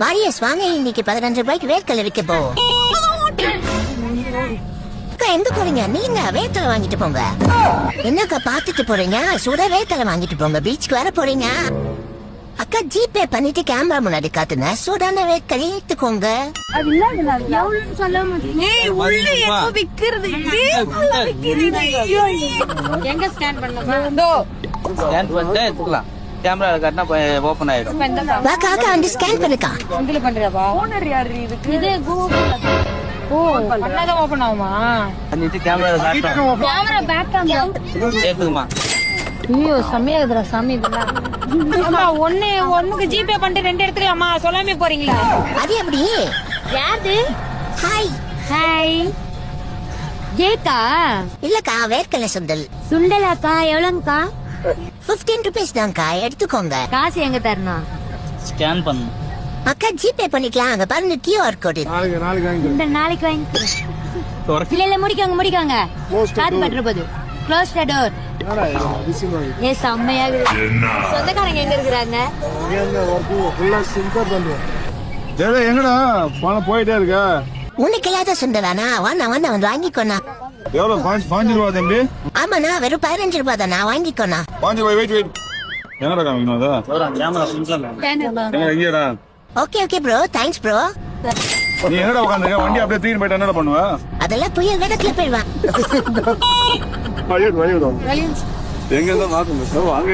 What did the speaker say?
Warriors வாங்க இன்னைக்கு பதினஞ்சு ரூபாய்க்கு வேர்க்கடலை விற்க போ. அக்கா எங்க போறீங்க? நீங்க வேர்க்கடலை வாங்கிட்டு போங்க. என்னக்கா பாத்துட்டு போறீங்க? சுட வேர்க்கடலை வாங்கிட்டு போங்க. பீச்சுக்கு வர போறீங்க. அக்கா ஜிபே பண்ணிட்டு கேமரா முன்னாடி காட்டுங்க. சூடான வேர்க்கடலை எடுத்துக்கோங்க. எங்க ஸ்கேன் பண்ணமா கேமரா காட்டினா ஓப்பன் ஆயிடும். வாக்கா அக்கா வந்து ஸ்கேன் பண்ணுக்கா. இதுல பண்றியாப்பா? ஓனர் யாரு இதுக்கு இது கூகுள் ஓ பண்ணாதான் ஓபன் ஆகுமா? பண்ணிட்டு கேமரா காட்டணும் கேமரா பேக் கேமரா எடுத்துக்குமா ஐயோ செம்மையா இருக்குடா சாமி இதெல்லாம் அம்மா ஒண்ணு ஒண்ணுக்கு ஜிபே பண்ணிட்டு ரெண்டு எடுத்துக்கலாமா? சொல்லாமே போறீங்களா. அது எப்படி? யாரு? ஹாய் ஹாய் ஏக்கா இல்லக்கா வேர்க்கடலை சுண்டல். சுண்டலாக்கா எவ்வளோங்கக்கா பிப்டீன் ருபீஸ் தான்க்கா எடுத்துக்கோங்க. காசு எங்க தரணும்? ஸ்கேன் பண்ணணும் அக்கா ஜிபே பண்ணிக்கலாம். அங்க பாருங்க கியூஆர் கோடு இந்த நாளைக்கு வாங்கிக்கிறேன் இல்ல இல்ல முடிக்காங்க முடிக்காங்க. காத்து பட்டுற போது. க்ளோஸ் த டோர் ஏ செம்மையா சொந்தக்காரங்க எங்க இருக்கிறாங்க? டேய் எங்கடா? பணம் போயிட்டே இருக்க. உனக்கு இல்லாத சுண்டலானா? வாண்ணா வாண்ணா வந்து வாங்கிக்கோண்ணா. எவ்வளவு? பாஞ்சு பாஞ்சு ரூபா தம்பி. ஆமாண்ணா வெறும் பதினஞ்சு ரூபாய் தானா வாங்கிக்கோண்ணா. பாஞ்சு ரூபாய் வெயிட் வெயிட் எங்கடா காமிக்கணும் அதா? கேமரா ஃபுல்லாக எங்க இங்கடா. Okay okay bro thanks bro நீ எங்கடா உட்காந்துருக்க? வண்டி அப்படியே தூக்கிட்டு போயிட்டு என்னடா பண்ணுவ? அதெல்லாம் புயல் வேடத்துல போயிடுவான். எங்க இருந்தா மாத்தணும் வாங்க